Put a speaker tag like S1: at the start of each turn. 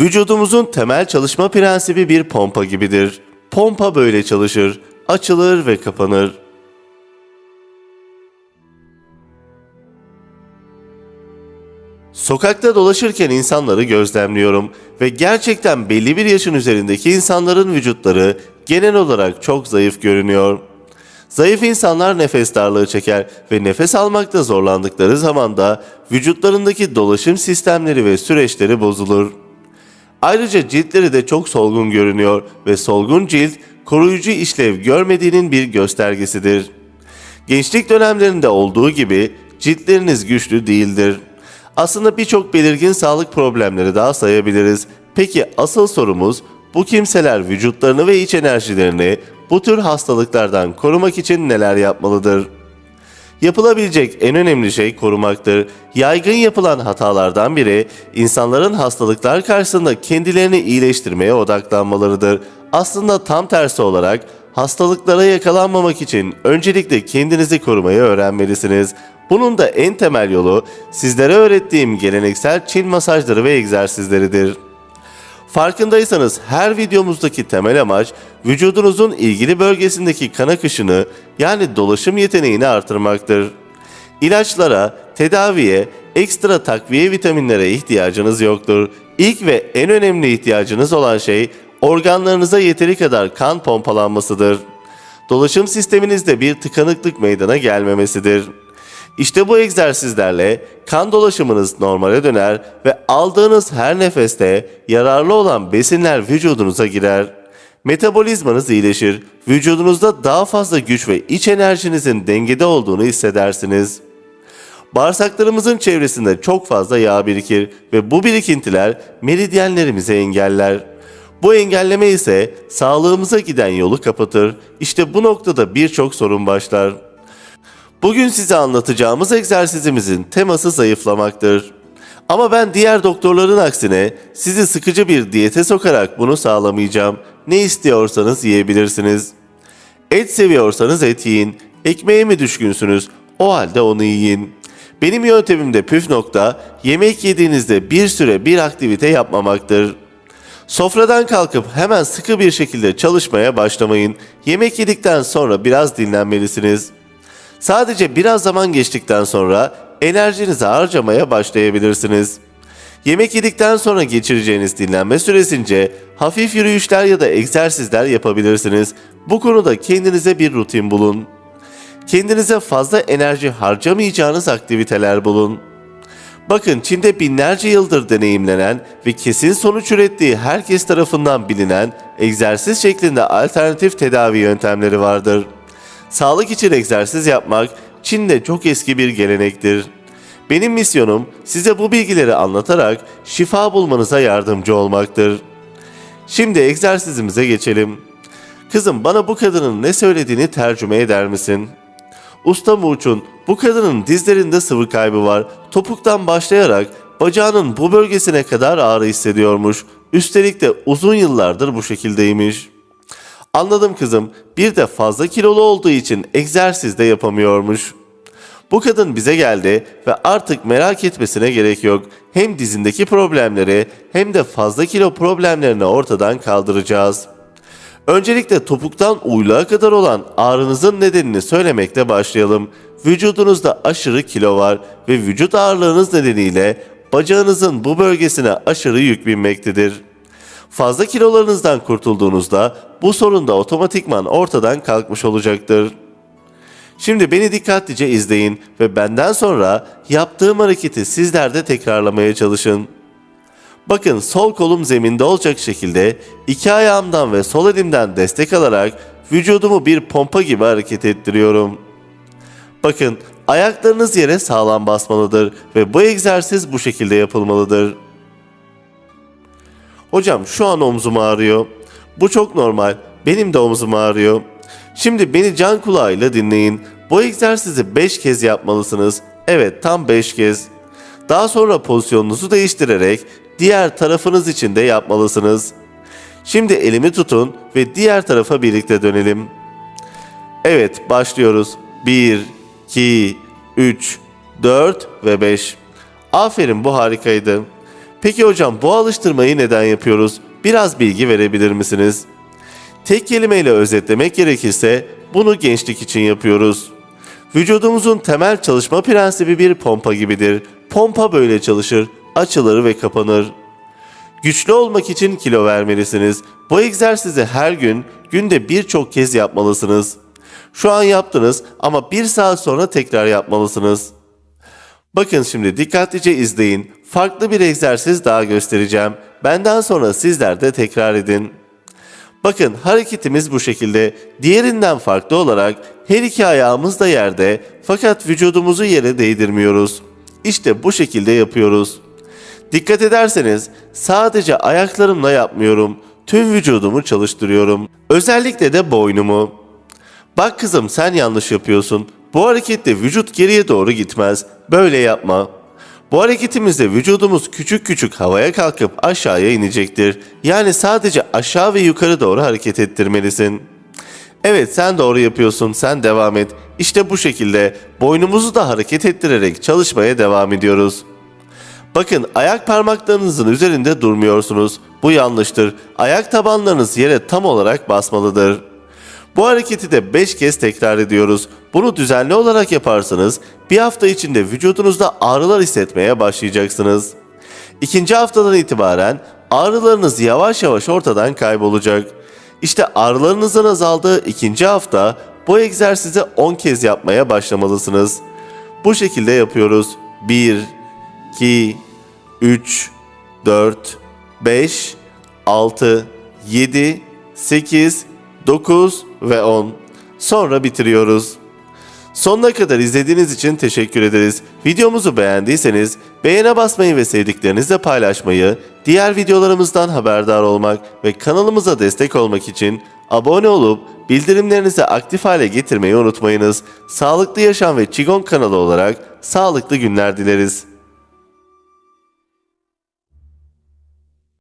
S1: Vücudumuzun temel çalışma prensibi bir pompa gibidir. Pompa böyle çalışır, açılır ve kapanır. Sokakta dolaşırken insanları gözlemliyorum ve gerçekten belli bir yaşın üzerindeki insanların vücutları genel olarak çok zayıf görünüyor. Zayıf insanlar nefes darlığı çeker ve nefes almakta zorlandıkları zaman da vücutlarındaki dolaşım sistemleri ve süreçleri bozulur. Ayrıca ciltleri de çok solgun görünüyor ve solgun cilt koruyucu işlev görmediğinin bir göstergesidir. Gençlik dönemlerinde olduğu gibi ciltleriniz güçlü değildir. Aslında birçok belirgin sağlık problemleri daha sayabiliriz. Peki asıl sorumuz bu kimseler vücutlarını ve iç enerjilerini bu tür hastalıklardan korumak için neler yapmalıdır? Yapılabilecek en önemli şey korumaktır. Yaygın yapılan hatalardan biri insanların hastalıklar karşısında kendilerini iyileştirmeye odaklanmalarıdır. Aslında tam tersi olarak hastalıklara yakalanmamak için öncelikle kendinizi korumayı öğrenmelisiniz. Bunun da en temel yolu sizlere öğrettiğim geleneksel Çin masajları ve egzersizleridir. Farkındaysanız her videomuzdaki temel amaç vücudunuzun ilgili bölgesindeki kan akışını yani dolaşım yeteneğini artırmaktır. İlaçlara, tedaviye, ekstra takviye vitaminlere ihtiyacınız yoktur. İlk ve en önemli ihtiyacınız olan şey organlarınıza yeteri kadar kan pompalanmasıdır. Dolaşım sisteminizde bir tıkanıklık meydana gelmemesidir. İşte bu egzersizlerle kan dolaşımınız normale döner ve aldığınız her nefeste yararlı olan besinler vücudunuza girer. Metabolizmanız iyileşir, vücudunuzda daha fazla güç ve iç enerjinizin dengede olduğunu hissedersiniz. Bağırsaklarımızın çevresinde çok fazla yağ birikir ve bu birikintiler meridyenlerimizi engeller. Bu engelleme ise sağlığımıza giden yolu kapatır. İşte bu noktada birçok sorun başlar. Bugün size anlatacağımız egzersizimizin teması zayıflamaktır. Ama ben diğer doktorların aksine sizi sıkıcı bir diyete sokarak bunu sağlamayacağım. Ne istiyorsanız yiyebilirsiniz. Et seviyorsanız et yiyin. Ekmeğe mi düşkünsünüz? O halde onu yiyin. Benim yöntemimde püf nokta yemek yediğinizde bir süre bir aktivite yapmamaktır. Sofradan kalkıp hemen sıkı bir şekilde çalışmaya başlamayın. Yemek yedikten sonra biraz dinlenmelisiniz. Sadece biraz zaman geçtikten sonra enerjinizi harcamaya başlayabilirsiniz. Yemek yedikten sonra geçireceğiniz dinlenme süresince hafif yürüyüşler ya da egzersizler yapabilirsiniz. Bu konuda kendinize bir rutin bulun. Kendinize fazla enerji harcamayacağınız aktiviteler bulun. Bakın Çin'de binlerce yıldır deneyimlenen ve kesin sonuç ürettiği herkes tarafından bilinen egzersiz şeklinde alternatif tedavi yöntemleri vardır. Sağlık için egzersiz yapmak Çin'de çok eski bir gelenektir. Benim misyonum size bu bilgileri anlatarak şifa bulmanıza yardımcı olmaktır. Şimdi egzersizimize geçelim. Kızım bana bu kadının ne söylediğini tercüme eder misin? Usta Muç'un bu kadının dizlerinde sıvı kaybı var. Topuktan başlayarak bacağının bu bölgesine kadar ağrı hissediyormuş. Üstelik de uzun yıllardır bu şekildeymiş. Anladım kızım. Bir de fazla kilolu olduğu için egzersiz de yapamıyormuş. Bu kadın bize geldi ve artık merak etmesine gerek yok. Hem dizindeki problemleri hem de fazla kilo problemlerini ortadan kaldıracağız. Öncelikle topuktan uyluğa kadar olan ağrınızın nedenini söylemekle başlayalım. Vücudunuzda aşırı kilo var ve vücut ağırlığınız nedeniyle bacağınızın bu bölgesine aşırı yük binmektedir. Fazla kilolarınızdan kurtulduğunuzda bu sorun da otomatikman ortadan kalkmış olacaktır. Şimdi beni dikkatlice izleyin ve benden sonra yaptığım hareketi sizler de tekrarlamaya çalışın. Bakın sol kolum zeminde olacak şekilde iki ayağımdan ve sol elimden destek alarak vücudumu bir pompa gibi hareket ettiriyorum. Bakın ayaklarınız yere sağlam basmalıdır ve bu egzersiz bu şekilde yapılmalıdır. Hocam şu an omzum ağrıyor. Bu çok normal. Benim de omzum ağrıyor. Şimdi beni can kulağıyla dinleyin. Bu egzersizi 5 kez yapmalısınız. Evet tam 5 kez. Daha sonra pozisyonunuzu değiştirerek diğer tarafınız için de yapmalısınız. Şimdi elimi tutun ve diğer tarafa birlikte dönelim. Evet başlıyoruz. 1, 2, 3, 4 ve 5. Aferin bu harikaydı. Peki hocam bu alıştırmayı neden yapıyoruz? Biraz bilgi verebilir misiniz? Tek kelimeyle özetlemek gerekirse bunu gençlik için yapıyoruz. Vücudumuzun temel çalışma prensibi bir pompa gibidir. Pompa böyle çalışır, açılır ve kapanır. Güçlü olmak için kilo vermelisiniz. Bu egzersizi her gün, günde birçok kez yapmalısınız. Şu an yaptınız ama bir saat sonra tekrar yapmalısınız. Bakın şimdi dikkatlice izleyin. Farklı bir egzersiz daha göstereceğim. Benden sonra sizler de tekrar edin. Bakın hareketimiz bu şekilde. Diğerinden farklı olarak her iki ayağımız da yerde fakat vücudumuzu yere değdirmiyoruz. İşte bu şekilde yapıyoruz. Dikkat ederseniz sadece ayaklarımla yapmıyorum. Tüm vücudumu çalıştırıyorum. Özellikle de boynumu. Bak kızım sen yanlış yapıyorsun. Bu harekette vücut geriye doğru gitmez. Böyle yapma. Bu hareketimizde vücudumuz küçük küçük havaya kalkıp aşağıya inecektir. Yani sadece aşağı ve yukarı doğru hareket ettirmelisin. Evet sen doğru yapıyorsun sen devam et. İşte bu şekilde boynumuzu da hareket ettirerek çalışmaya devam ediyoruz. Bakın ayak parmaklarınızın üzerinde durmuyorsunuz. Bu yanlıştır. Ayak tabanlarınız yere tam olarak basmalıdır. Bu hareketi de 5 kez tekrar ediyoruz. Bunu düzenli olarak yaparsanız bir hafta içinde vücudunuzda ağrılar hissetmeye başlayacaksınız. İkinci haftadan itibaren ağrılarınız yavaş yavaş ortadan kaybolacak. İşte ağrılarınızın azaldığı ikinci hafta bu egzersizi 10 kez yapmaya başlamalısınız. Bu şekilde yapıyoruz. 1, 2, 3, 4, 5, 6, 7, 8, 9 ve 10. Sonra bitiriyoruz. Sonuna kadar izlediğiniz için teşekkür ederiz. Videomuzu beğendiyseniz beğene basmayı ve sevdiklerinizle paylaşmayı, diğer videolarımızdan haberdar olmak ve kanalımıza destek olmak için abone olup bildirimlerinizi aktif hale getirmeyi unutmayınız. Sağlıklı Yaşam ve Çigon kanalı olarak sağlıklı günler dileriz.